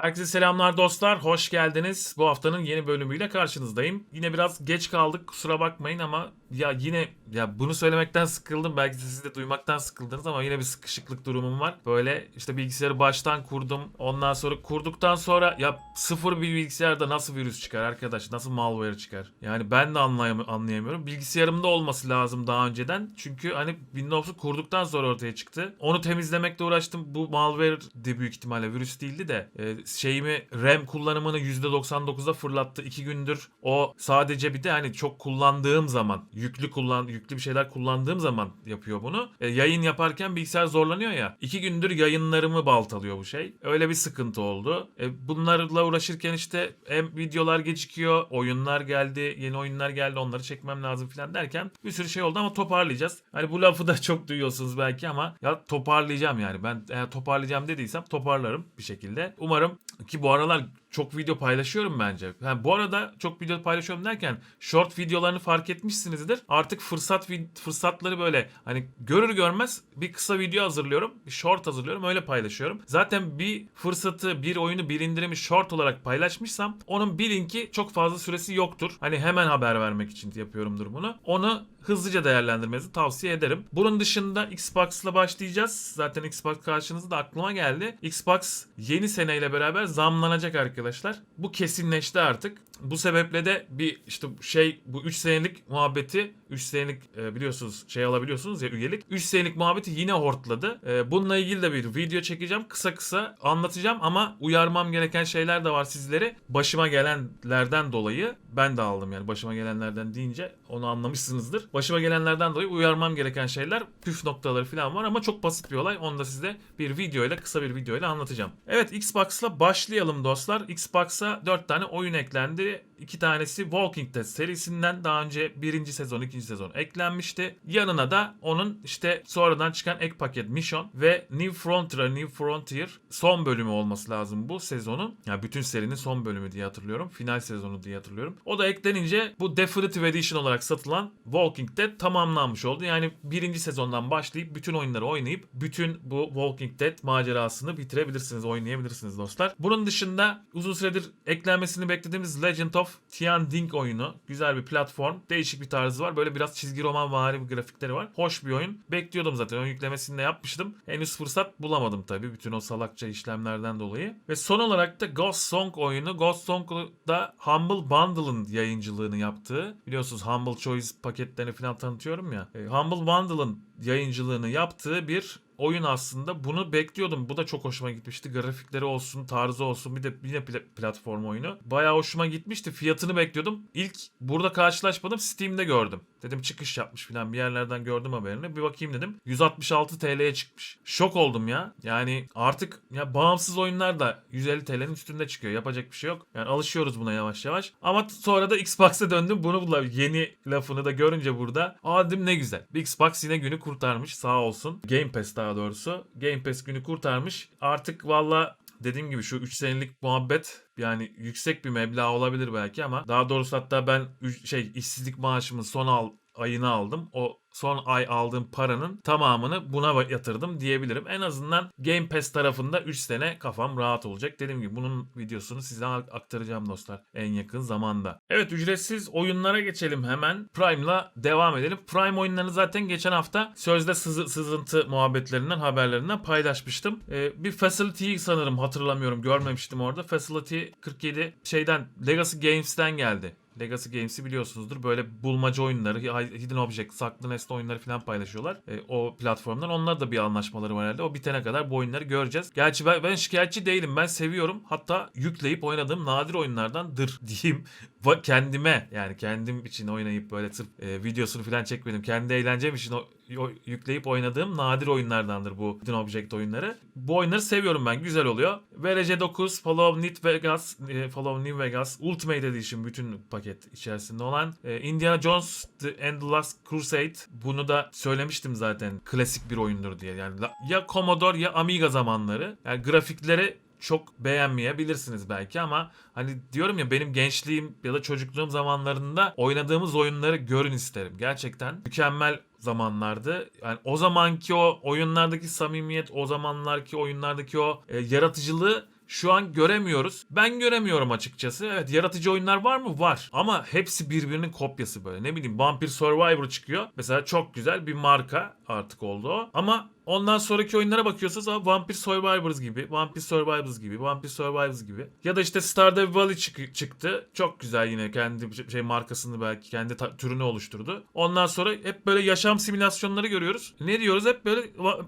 Herkese selamlar dostlar, hoş geldiniz. Bu haftanın yeni bölümüyle karşınızdayım. Yine biraz geç kaldık, kusura bakmayın ama ya yine ya bunu söylemekten sıkıldım. Belki de siz de duymaktan sıkıldınız ama yine bir sıkışıklık durumum var. Böyle işte bilgisayarı baştan kurdum. Ondan sonra kurduktan sonra ya sıfır bir bilgisayarda nasıl virüs çıkar arkadaş? Nasıl malware çıkar? Yani ben de anlayam anlayamıyorum. Bilgisayarımda olması lazım daha önceden. Çünkü hani Windows'u kurduktan sonra ortaya çıktı. Onu temizlemekle uğraştım. Bu malware'di büyük ihtimalle. Virüs değildi de. e, şeyimi RAM kullanımını %99'a fırlattı. 2 gündür o sadece bir de hani çok kullandığım zaman yüklü kullan yüklü bir şeyler kullandığım zaman yapıyor bunu. E, yayın yaparken bilgisayar zorlanıyor ya. 2 gündür yayınlarımı baltalıyor bu şey. Öyle bir sıkıntı oldu. E, bunlarla uğraşırken işte hem videolar gecikiyor, oyunlar geldi, yeni oyunlar geldi onları çekmem lazım falan derken bir sürü şey oldu ama toparlayacağız. Hani bu lafı da çok duyuyorsunuz belki ama ya toparlayacağım yani. Ben eğer toparlayacağım dediysem toparlarım bir şekilde. Umarım ki bu aralar çok video paylaşıyorum bence. Yani bu arada çok video paylaşıyorum derken short videolarını fark etmişsinizdir. Artık fırsat fırsatları böyle hani görür görmez bir kısa video hazırlıyorum. Bir short hazırlıyorum öyle paylaşıyorum. Zaten bir fırsatı bir oyunu bir indirimi short olarak paylaşmışsam onun bilin ki çok fazla süresi yoktur. Hani hemen haber vermek için yapıyorumdur bunu. Onu hızlıca değerlendirmenizi tavsiye ederim. Bunun dışında Xbox'la başlayacağız. Zaten Xbox karşınızda aklıma geldi. Xbox yeni seneyle beraber zamlanacak arkadaşlar. Bu kesinleşti artık. Bu sebeple de bir işte şey bu 3 senelik muhabbeti 3 senelik e, biliyorsunuz şey alabiliyorsunuz ya üyelik. 3 senelik muhabbeti yine hortladı. E, bununla ilgili de bir video çekeceğim. Kısa kısa anlatacağım ama uyarmam gereken şeyler de var sizleri. Başıma gelenlerden dolayı ben de aldım yani başıma gelenlerden deyince onu anlamışsınızdır. Başıma gelenlerden dolayı uyarmam gereken şeyler püf noktaları falan var ama çok basit bir olay. Onu da size bir videoyla kısa bir videoyla anlatacağım. Evet Xbox'la başlayalım dostlar. Xbox'a 4 tane oyun eklendi. it. İki tanesi Walking Dead serisinden daha önce birinci sezon, ikinci sezon eklenmişti. Yanına da onun işte sonradan çıkan ek paket Mission ve New Frontier, New Frontier son bölümü olması lazım bu sezonun. Yani bütün serinin son bölümü diye hatırlıyorum. Final sezonu diye hatırlıyorum. O da eklenince bu Definitive Edition olarak satılan Walking Dead tamamlanmış oldu. Yani birinci sezondan başlayıp bütün oyunları oynayıp bütün bu Walking Dead macerasını bitirebilirsiniz, oynayabilirsiniz dostlar. Bunun dışında uzun süredir eklenmesini beklediğimiz Legend of Tian Ding oyunu. Güzel bir platform. Değişik bir tarzı var. Böyle biraz çizgi roman vari bir grafikleri var. Hoş bir oyun. Bekliyordum zaten. Ön yüklemesini de yapmıştım. Henüz fırsat bulamadım tabii. Bütün o salakça işlemlerden dolayı. Ve son olarak da Ghost Song oyunu. Ghost Song'da Humble Bundle'ın yayıncılığını yaptığı. Biliyorsunuz Humble Choice paketlerini falan tanıtıyorum ya. E, Humble Bundle'ın yayıncılığını yaptığı bir oyun aslında. Bunu bekliyordum. Bu da çok hoşuma gitmişti. Grafikleri olsun, tarzı olsun. Bir de yine pla- platform oyunu. Bayağı hoşuma gitmişti. Fiyatını bekliyordum. İlk burada karşılaşmadım. Steam'de gördüm. Dedim çıkış yapmış falan bir yerlerden gördüm haberini. Bir bakayım dedim. 166 TL'ye çıkmış. Şok oldum ya. Yani artık ya bağımsız oyunlar da 150 TL'nin üstünde çıkıyor. Yapacak bir şey yok. Yani alışıyoruz buna yavaş yavaş. Ama sonra da Xbox'a döndüm. Bunu yeni lafını da görünce burada. Aa dedim ne güzel. Bir Xbox yine günü kurtarmış sağ olsun. Game Pass daha doğrusu. Game Pass günü kurtarmış. Artık valla dediğim gibi şu 3 senelik muhabbet yani yüksek bir meblağ olabilir belki ama daha doğrusu hatta ben şey işsizlik maaşımın son al, ayını aldım. O son ay aldığım paranın tamamını buna yatırdım diyebilirim. En azından Game Pass tarafında 3 sene kafam rahat olacak. Dediğim gibi bunun videosunu size aktaracağım dostlar en yakın zamanda. Evet ücretsiz oyunlara geçelim hemen. Prime'la devam edelim. Prime oyunlarını zaten geçen hafta sözde sızı- sızıntı muhabbetlerinden haberlerinden paylaşmıştım. Ee, bir Facility'yi sanırım hatırlamıyorum görmemiştim orada. Facility 47 şeyden Legacy Games'ten geldi. Legacy Games'i biliyorsunuzdur. Böyle bulmaca oyunları, Hidden Object, saklı nesne oyunları falan paylaşıyorlar. E, o platformdan. Onlar da bir anlaşmaları var herhalde. O bitene kadar bu oyunları göreceğiz. Gerçi ben, ben şikayetçi değilim. Ben seviyorum. Hatta yükleyip oynadığım nadir oyunlardandır diyeyim. Kendime yani kendim için oynayıp böyle sırf e, videosunu falan çekmedim. Kendi eğlencem için o- yükleyip oynadığım nadir oyunlardandır bu Hidden Object oyunları. Bu oyunları seviyorum ben. Güzel oluyor. VRC 9, Follow New Vegas, e, Follow New Vegas, Ultimate Edition bütün paket içerisinde olan e, Indiana Jones The and the Last Crusade. Bunu da söylemiştim zaten. Klasik bir oyundur diye. Yani ya Commodore ya Amiga zamanları. Yani grafikleri çok beğenmeyebilirsiniz belki ama hani diyorum ya benim gençliğim ya da çocukluğum zamanlarında oynadığımız oyunları görün isterim. Gerçekten mükemmel zamanlardı. Yani o zamanki o oyunlardaki samimiyet, o zamanlarki oyunlardaki o e, yaratıcılığı şu an göremiyoruz. Ben göremiyorum açıkçası. Evet yaratıcı oyunlar var mı? Var. Ama hepsi birbirinin kopyası böyle. Ne bileyim Vampire Survivor çıkıyor. Mesela çok güzel bir marka artık oldu o. Ama Ondan sonraki oyunlara bakıyorsanız Vampire Survivors gibi, Vampire Survivors gibi, Vampire Survivors gibi. Ya da işte Stardew Valley çık- çıktı. Çok güzel yine kendi şey markasını belki kendi türünü oluşturdu. Ondan sonra hep böyle yaşam simülasyonları görüyoruz. Ne diyoruz? Hep böyle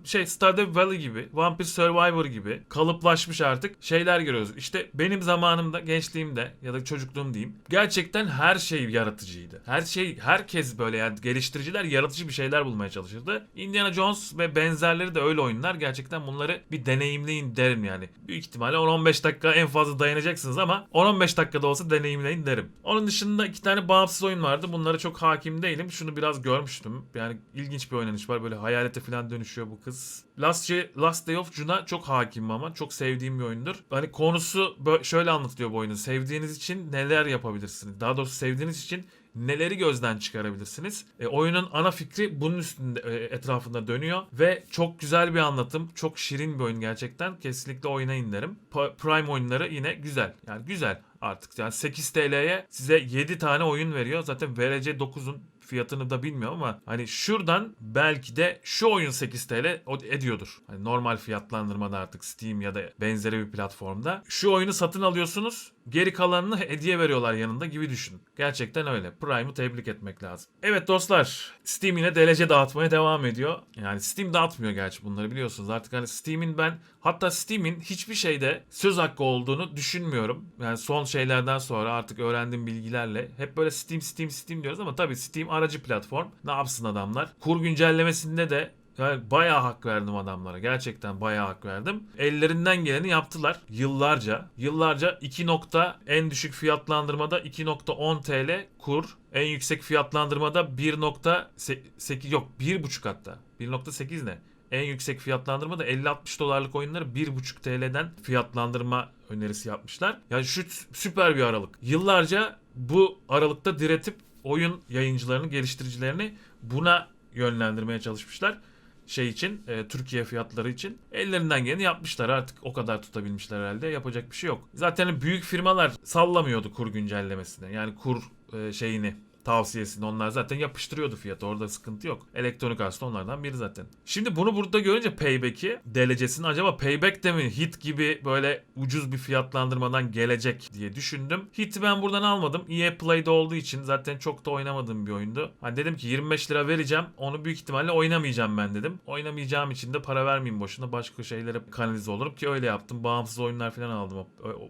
şey Stardew Valley gibi, Vampire Survivor gibi kalıplaşmış artık şeyler görüyoruz. İşte benim zamanımda, gençliğimde ya da çocukluğum diyeyim. Gerçekten her şey yaratıcıydı. Her şey herkes böyle yani geliştiriciler yaratıcı bir şeyler bulmaya çalışırdı. Indiana Jones ve benzer benzerleri de öyle oyunlar. Gerçekten bunları bir deneyimleyin derim yani. Büyük ihtimalle 10-15 dakika en fazla dayanacaksınız ama 10-15 dakikada olsa deneyimleyin derim. Onun dışında iki tane bağımsız oyun vardı. Bunlara çok hakim değilim. Şunu biraz görmüştüm. Yani ilginç bir oynanış var. Böyle hayalete falan dönüşüyor bu kız. Last, Day- Last Day of June'a çok hakimim ama çok sevdiğim bir oyundur. Hani konusu şöyle anlatılıyor bu oyunun. Sevdiğiniz için neler yapabilirsiniz? Daha doğrusu sevdiğiniz için neleri gözden çıkarabilirsiniz? E, oyunun ana fikri bunun üstünde e, etrafında dönüyor ve çok güzel bir anlatım, çok şirin bir oyun gerçekten. Kesinlikle oynayın derim. Prime oyunları yine güzel. Yani güzel artık. Yani 8 TL'ye size 7 tane oyun veriyor. Zaten VRC 9'un fiyatını da bilmiyorum ama hani şuradan belki de şu oyun 8 TL ediyordur. Hani normal fiyatlandırmada artık Steam ya da benzeri bir platformda. Şu oyunu satın alıyorsunuz. Geri kalanını hediye veriyorlar yanında gibi düşün. Gerçekten öyle. Prime'ı tebrik etmek lazım. Evet dostlar. Steam yine DLC dağıtmaya devam ediyor. Yani Steam dağıtmıyor gerçi bunları biliyorsunuz. Artık hani Steam'in ben hatta Steam'in hiçbir şeyde söz hakkı olduğunu düşünmüyorum. Yani son şeylerden sonra artık öğrendiğim bilgilerle hep böyle Steam Steam Steam diyoruz ama tabii Steam aracı platform. Ne yapsın adamlar? Kur güncellemesinde de yani bayağı hak verdim adamlara. Gerçekten bayağı hak verdim. Ellerinden geleni yaptılar. Yıllarca. Yıllarca 2 nokta en düşük fiyatlandırmada 2.10 TL kur. En yüksek fiyatlandırmada 1.8 yok 1.5 hatta. 1.8 ne? En yüksek fiyatlandırma da 50-60 dolarlık oyunları 1.5 TL'den fiyatlandırma önerisi yapmışlar. Yani şu süper bir aralık. Yıllarca bu aralıkta diretip oyun yayıncılarını, geliştiricilerini buna yönlendirmeye çalışmışlar şey için e, Türkiye fiyatları için ellerinden geleni yapmışlar. Artık o kadar tutabilmişler herhalde. Yapacak bir şey yok. Zaten büyük firmalar sallamıyordu kur güncellemesini yani kur e, şeyini tavsiyesini onlar zaten yapıştırıyordu fiyatı orada sıkıntı yok. Elektronik Arts'ta onlardan biri zaten. Şimdi bunu burada görünce Payback'i delecesini acaba Payback de mi hit gibi böyle ucuz bir fiyatlandırmadan gelecek diye düşündüm. Hit'i ben buradan almadım. EA Play'de olduğu için zaten çok da oynamadığım bir oyundu. Hani dedim ki 25 lira vereceğim. Onu büyük ihtimalle oynamayacağım ben dedim. Oynamayacağım için de para vermeyeyim boşuna. Başka şeylere kanalize olurum ki öyle yaptım. Bağımsız oyunlar falan aldım o,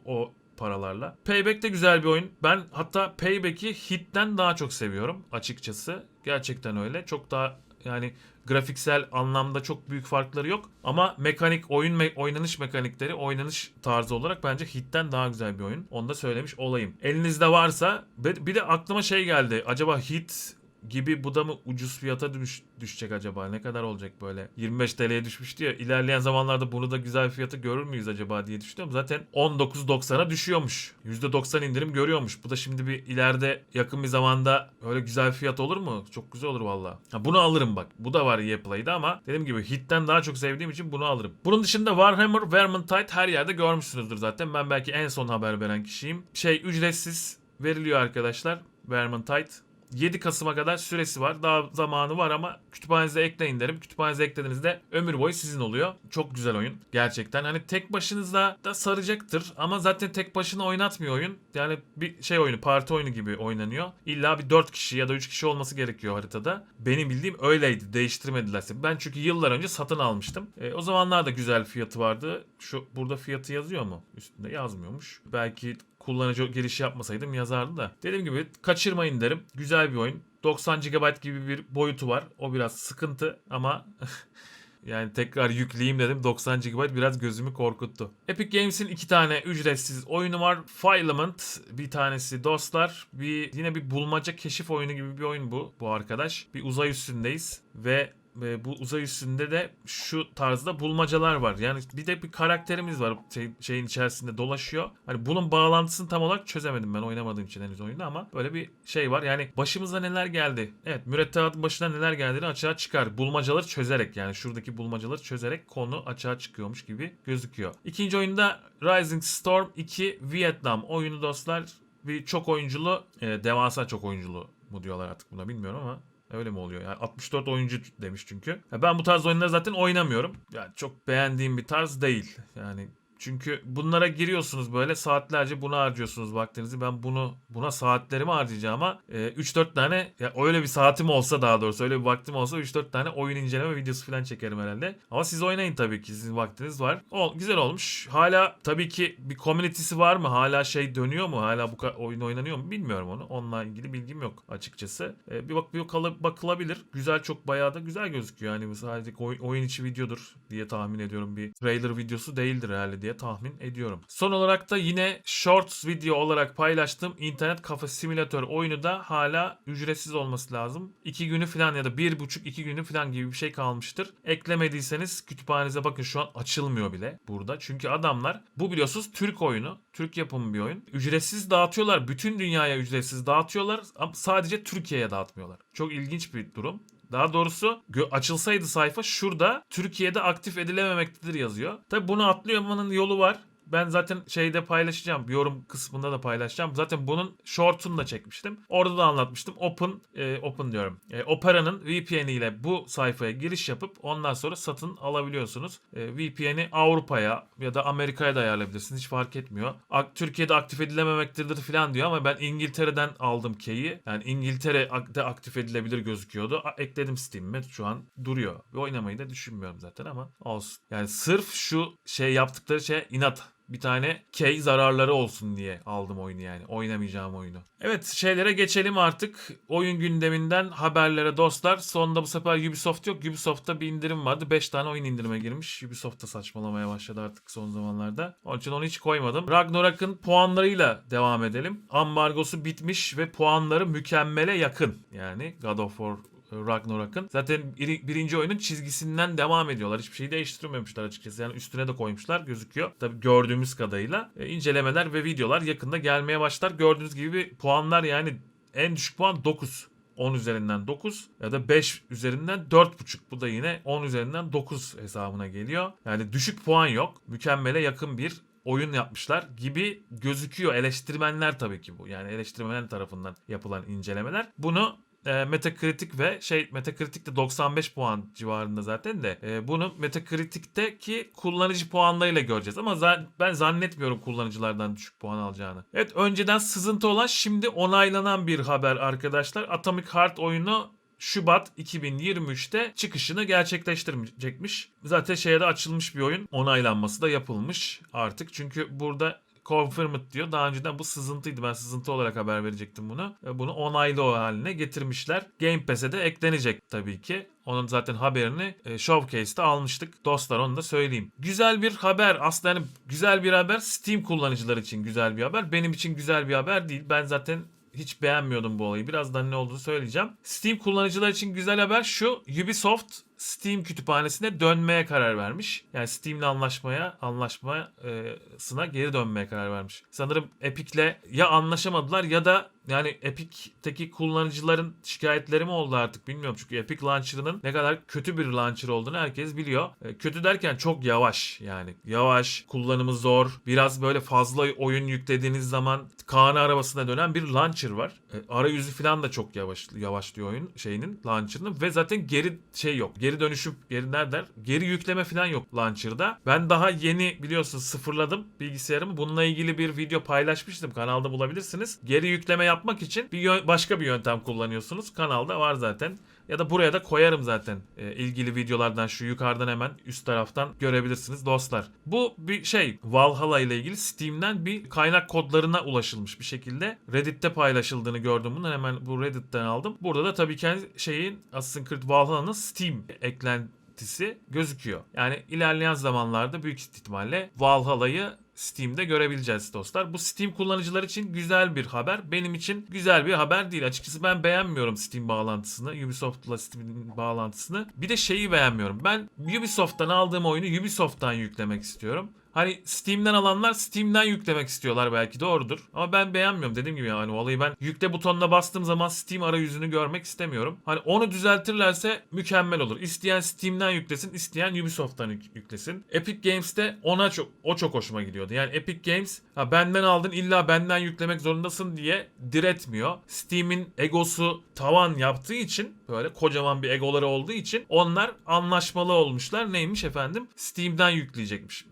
o paralarla. Payback de güzel bir oyun. Ben hatta Payback'i Hit'ten daha çok seviyorum açıkçası. Gerçekten öyle. Çok daha yani grafiksel anlamda çok büyük farkları yok ama mekanik oyun me- oynanış mekanikleri oynanış tarzı olarak bence Hit'ten daha güzel bir oyun. Onu da söylemiş olayım. Elinizde varsa bir de aklıma şey geldi. Acaba Hit gibi bu da mı ucuz fiyata düş, düşecek acaba? Ne kadar olacak böyle? 25 TL'ye düşmüştü ya. İlerleyen zamanlarda bunu da güzel fiyatı görür müyüz acaba diye düşünüyorum. Zaten 19.90'a düşüyormuş. %90 indirim görüyormuş. Bu da şimdi bir ileride yakın bir zamanda öyle güzel fiyat olur mu? Çok güzel olur valla. Bunu alırım bak. Bu da var EA Play'de ama dediğim gibi Hit'ten daha çok sevdiğim için bunu alırım. Bunun dışında Warhammer Vermintide her yerde görmüşsünüzdür zaten. Ben belki en son haber veren kişiyim. Şey ücretsiz veriliyor arkadaşlar. Vermintide 7 Kasım'a kadar süresi var. Daha zamanı var ama kütüphanenize ekleyin derim. Kütüphanenize eklediğinizde ömür boyu sizin oluyor. Çok güzel oyun. Gerçekten hani tek başınızda da saracaktır ama zaten tek başına oynatmıyor oyun. Yani bir şey oyunu, parti oyunu gibi oynanıyor. İlla bir 4 kişi ya da 3 kişi olması gerekiyor haritada. Benim bildiğim öyleydi. Değiştirmedilerse. Ben çünkü yıllar önce satın almıştım. E, o zamanlar da güzel fiyatı vardı. Şu burada fiyatı yazıyor mu? Üstünde yazmıyormuş. Belki kullanıcı giriş yapmasaydım yazardı da. Dediğim gibi kaçırmayın derim. Güzel bir oyun. 90 GB gibi bir boyutu var. O biraz sıkıntı ama yani tekrar yükleyeyim dedim. 90 GB biraz gözümü korkuttu. Epic Games'in iki tane ücretsiz oyunu var. Filament bir tanesi dostlar. Bir yine bir bulmaca keşif oyunu gibi bir oyun bu bu arkadaş. Bir uzay üstündeyiz ve e, bu uzay üstünde de şu tarzda bulmacalar var. Yani bir de bir karakterimiz var şey- şeyin içerisinde dolaşıyor. Hani bunun bağlantısını tam olarak çözemedim ben oynamadığım için henüz oyunda ama böyle bir şey var. Yani başımıza neler geldi? Evet mürettebatın başına neler geldiğini açığa çıkar. Bulmacaları çözerek yani şuradaki bulmacaları çözerek konu açığa çıkıyormuş gibi gözüküyor. İkinci oyunda Rising Storm 2 Vietnam oyunu dostlar. Bir çok oyunculu, e, devasa çok oyunculu mu diyorlar artık buna bilmiyorum ama Öyle mi oluyor? Yani 64 oyuncu demiş çünkü. Ya ben bu tarz oyunları zaten oynamıyorum. Yani çok beğendiğim bir tarz değil. Yani çünkü bunlara giriyorsunuz böyle saatlerce buna harcıyorsunuz vaktinizi. Ben bunu buna saatlerimi harcayacağıma e, 3-4 tane ya öyle bir saatim olsa daha doğrusu öyle bir vaktim olsa 3-4 tane oyun inceleme videosu falan çekerim herhalde. Ama siz oynayın tabii ki sizin vaktiniz var. O, güzel olmuş. Hala tabii ki bir community'si var mı? Hala şey dönüyor mu? Hala bu oyun oynanıyor mu? Bilmiyorum onu. Onunla ilgili bilgim yok açıkçası. E, bir bak bir bakıla- bakılabilir. Güzel çok bayağı da güzel gözüküyor. Yani sadece oy- oyun içi videodur diye tahmin ediyorum. Bir trailer videosu değildir herhalde diye tahmin ediyorum. Son olarak da yine Shorts video olarak paylaştığım internet kafe simülatör oyunu da hala ücretsiz olması lazım. 2 günü falan ya da 1,5-2 günü falan gibi bir şey kalmıştır. Eklemediyseniz kütüphanenize bakın şu an açılmıyor bile burada. Çünkü adamlar bu biliyorsunuz Türk oyunu. Türk yapımı bir oyun. Ücretsiz dağıtıyorlar. Bütün dünyaya ücretsiz dağıtıyorlar ama sadece Türkiye'ye dağıtmıyorlar. Çok ilginç bir durum. Daha doğrusu açılsaydı sayfa şurada Türkiye'de aktif edilememektedir yazıyor. Tabi bunu atlayamanın yolu var. Ben zaten şeyde paylaşacağım. Yorum kısmında da paylaşacağım. Zaten bunun short'unu da çekmiştim. Orada da anlatmıştım. Open, e, Open diyorum. E, Opera'nın VPN ile bu sayfaya giriş yapıp ondan sonra satın alabiliyorsunuz. E, VPN'i Avrupa'ya ya da Amerika'ya da ayarlayabilirsiniz. Hiç fark etmiyor. Ak- Türkiye'de aktif edilememektedir falan diyor ama ben İngiltere'den aldım key'i. Yani İngiltere'de aktif edilebilir gözüküyordu. A- Ekledim Steam'e. Şu an duruyor. Ve oynamayı da düşünmüyorum zaten ama olsun. Yani sırf şu şey yaptıkları şey inat bir tane key zararları olsun diye aldım oyunu yani. Oynamayacağım oyunu. Evet şeylere geçelim artık. Oyun gündeminden haberlere dostlar. Sonunda bu sefer Ubisoft yok. Ubisoft'ta bir indirim vardı. 5 tane oyun indirime girmiş. Ubisoft da saçmalamaya başladı artık son zamanlarda. Onun için onu hiç koymadım. Ragnarok'un puanlarıyla devam edelim. Ambargosu bitmiş ve puanları mükemmele yakın. Yani God of War Ragnarok'un. Zaten biri- birinci oyunun çizgisinden devam ediyorlar. Hiçbir şeyi değiştirmemişler açıkçası. Yani üstüne de koymuşlar gözüküyor. Tabii gördüğümüz kadarıyla e, incelemeler ve videolar yakında gelmeye başlar. Gördüğünüz gibi puanlar yani en düşük puan 9. 10 üzerinden 9 ya da 5 üzerinden 4.5. Bu da yine 10 üzerinden 9 hesabına geliyor. Yani düşük puan yok. Mükemmele yakın bir oyun yapmışlar gibi gözüküyor. Eleştirmenler tabii ki bu. Yani eleştirmenler tarafından yapılan incelemeler. Bunu e, Metacritic ve şey Metacritic de 95 puan civarında zaten de e, bunu Metacritic'teki kullanıcı puanlarıyla göreceğiz ama za- ben zannetmiyorum kullanıcılardan düşük puan alacağını. Evet önceden sızıntı olan şimdi onaylanan bir haber arkadaşlar. Atomic Heart oyunu Şubat 2023'te çıkışını gerçekleştirecekmiş. Zaten şeye de açılmış bir oyun. Onaylanması da yapılmış artık. Çünkü burada confirmed diyor. Daha önceden bu sızıntıydı. Ben sızıntı olarak haber verecektim bunu. E, Bunu onaylı o haline getirmişler. Game Pass'e de eklenecek tabii ki. Onun zaten haberini e, Showcase'te almıştık. Dostlar onu da söyleyeyim. Güzel bir haber. Aslında yani güzel bir haber. Steam kullanıcılar için güzel bir haber. Benim için güzel bir haber değil. Ben zaten hiç beğenmiyordum bu olayı. Birazdan ne olduğunu söyleyeceğim. Steam kullanıcılar için güzel haber şu. Ubisoft Steam kütüphanesine dönmeye karar vermiş. Yani Steam'le anlaşmaya, anlaşmasına geri dönmeye karar vermiş. Sanırım Epic'le ya anlaşamadılar ya da yani Epic'teki kullanıcıların şikayetleri mi oldu artık bilmiyorum. Çünkü Epic Launcher'ının ne kadar kötü bir launcher olduğunu herkes biliyor. E, Kötü derken çok yavaş yani. Yavaş, kullanımı zor. Biraz böyle fazla oyun yüklediğiniz zaman Kaan arabasına dönen bir launcher var. E, arayüzü falan da çok yavaş yavaşlıyor oyun şeyinin launcher'ının ve zaten geri şey yok. Geri dönüşüm geri nereden? Geri yükleme falan yok launcher'da. Ben daha yeni biliyorsunuz sıfırladım bilgisayarımı. Bununla ilgili bir video paylaşmıştım. Kanalda bulabilirsiniz. Geri yükleme yapmak için bir başka bir yöntem kullanıyorsunuz. Kanalda var zaten. Ya da buraya da koyarım zaten e, ilgili videolardan şu yukarıdan hemen üst taraftan görebilirsiniz dostlar. Bu bir şey Valhalla ile ilgili Steam'den bir kaynak kodlarına ulaşılmış bir şekilde. Reddit'te paylaşıldığını gördüm bunu hemen bu Reddit'ten aldım. Burada da tabii ki şeyin Assassin's Creed Valhalla'nın Steam eklentisi gözüküyor. Yani ilerleyen zamanlarda büyük ihtimalle Valhalla'yı Steam'de görebileceğiz dostlar. Bu Steam kullanıcılar için güzel bir haber. Benim için güzel bir haber değil. Açıkçası ben beğenmiyorum Steam bağlantısını. Ubisoft'la Steam'in bağlantısını. Bir de şeyi beğenmiyorum. Ben Ubisoft'tan aldığım oyunu Ubisoft'tan yüklemek istiyorum. Hani Steam'den alanlar Steam'den yüklemek istiyorlar belki doğrudur. Ama ben beğenmiyorum dediğim gibi yani olayı ben yükle butonuna bastığım zaman Steam arayüzünü görmek istemiyorum. Hani onu düzeltirlerse mükemmel olur. İsteyen Steam'den yüklesin, isteyen Ubisoft'tan yük- yüklesin. Epic Games'te ona çok o çok hoşuma gidiyordu. Yani Epic Games ha benden aldın illa benden yüklemek zorundasın diye diretmiyor. Steam'in egosu tavan yaptığı için böyle kocaman bir egoları olduğu için onlar anlaşmalı olmuşlar. Neymiş efendim? Steam'den yükleyecekmiş.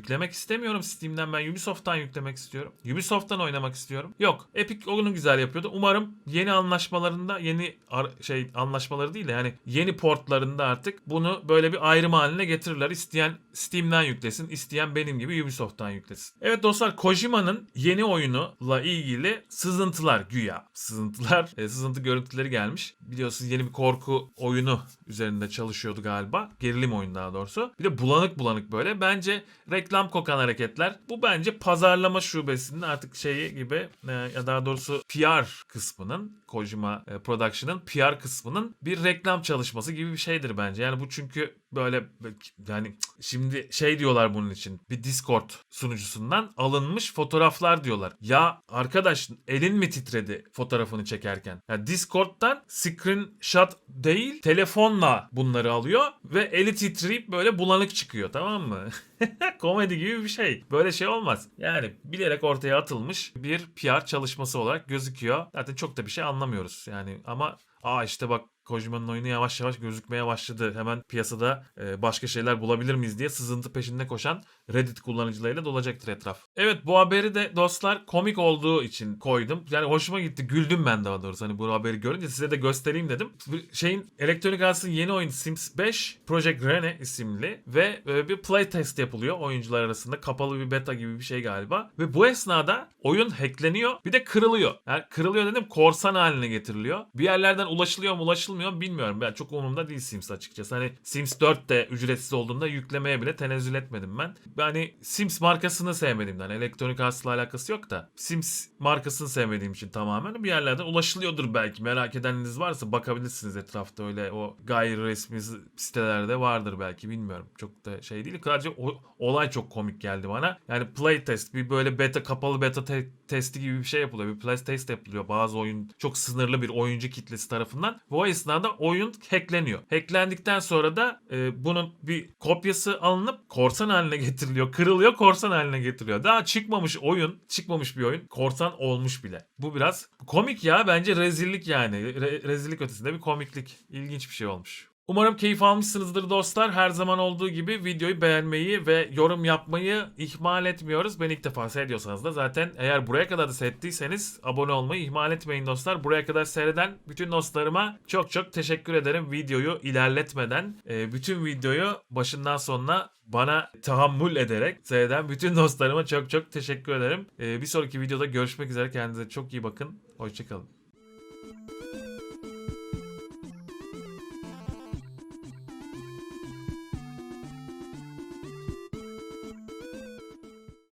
Yüklemek istemiyorum Steam'den ben Ubisoft'tan yüklemek istiyorum. Ubisoft'tan oynamak istiyorum. Yok. Epic onu güzel yapıyordu. Umarım yeni anlaşmalarında yeni şey anlaşmaları değil de yani yeni portlarında artık bunu böyle bir ayrım haline getirirler. İsteyen Steam'den yüklesin, isteyen benim gibi Ubisoft'tan yüklesin. Evet dostlar Kojima'nın yeni oyunuyla ilgili sızıntılar güya. Sızıntılar, e, sızıntı görüntüleri gelmiş. Biliyorsunuz yeni bir korku oyunu üzerinde çalışıyordu galiba. Gerilim oyunu daha doğrusu. Bir de bulanık bulanık böyle. Bence reklam kokan hareketler. Bu bence pazarlama şubesinin artık şeyi gibi e, ya daha doğrusu PR kısmının Kojima e, Production'ın PR kısmının bir reklam çalışması gibi bir şeydir bence. Yani bu çünkü böyle yani şimdi şey diyorlar bunun için bir Discord sunucusundan alınmış fotoğraflar diyorlar. Ya arkadaş elin mi titredi fotoğrafını çekerken? Ya Discord'dan screenshot değil telefonla bunları alıyor ve eli titreyip böyle bulanık çıkıyor tamam mı? Komedi gibi bir şey. Böyle şey olmaz. Yani bilerek ortaya atılmış bir PR çalışması olarak gözüküyor. Zaten çok da bir şey anlamıyoruz. Yani ama aa işte bak Kojima'nın oyunu yavaş yavaş gözükmeye başladı. Hemen piyasada e, başka şeyler bulabilir miyiz diye sızıntı peşinde koşan Reddit kullanıcılarıyla dolacaktır etraf. Evet bu haberi de dostlar komik olduğu için koydum. Yani hoşuma gitti. Güldüm ben daha doğrusu. Hani bu haberi görünce size de göstereyim dedim. Şeyin Electronic Arts'ın yeni oyunu Sims 5 Project Rene isimli ve e, bir playtest yapılıyor oyuncular arasında. Kapalı bir beta gibi bir şey galiba. Ve bu esnada oyun hackleniyor bir de kırılıyor. Yani kırılıyor dedim korsan haline getiriliyor. Bir yerlerden ulaşılıyor mu ulaşılmıyor mu bilmiyorum. Ben çok umurumda değil Sims açıkçası. Hani Sims 4 de ücretsiz olduğunda yüklemeye bile tenezzül etmedim ben. Yani Sims markasını sevmediğimden. Electronic Arts'la alakası yok da. Sims markasını sevmediğim için tamamen bir yerlerden ulaşılıyordur belki. Merak edeniniz varsa bakabilirsiniz etrafta öyle o gayri resmi sitelerde vardır belki bilmiyorum. Çok da şey değil. Sadece o, olay çok komik geldi bana. Yani playtest bir böyle beta kapalı beta te- testi gibi bir şey yapılıyor. Bir playtest yapılıyor. Bazı oyun çok sınırlı bir oyuncu kitlesi tarafından. O esnada oyun hackleniyor. Hacklendikten sonra da e, bunun bir kopyası alınıp korsan haline getiriliyor. Kırılıyor korsan haline getiriliyor. Daha çıkmamış oyun, çıkmamış bir oyun korsan olmuş bile. Bu biraz komik ya bence rezillik yani. Re- rezillik ötesinde bir komiklik. İlginç bir şey olmuş. Umarım keyif almışsınızdır dostlar. Her zaman olduğu gibi videoyu beğenmeyi ve yorum yapmayı ihmal etmiyoruz. Beni ilk defa seyrediyorsanız da zaten eğer buraya kadar da seyrettiyseniz abone olmayı ihmal etmeyin dostlar. Buraya kadar seyreden bütün dostlarıma çok çok teşekkür ederim. Videoyu ilerletmeden e, bütün videoyu başından sonuna bana tahammül ederek seyreden bütün dostlarıma çok çok teşekkür ederim. E, bir sonraki videoda görüşmek üzere. Kendinize çok iyi bakın. Hoşçakalın.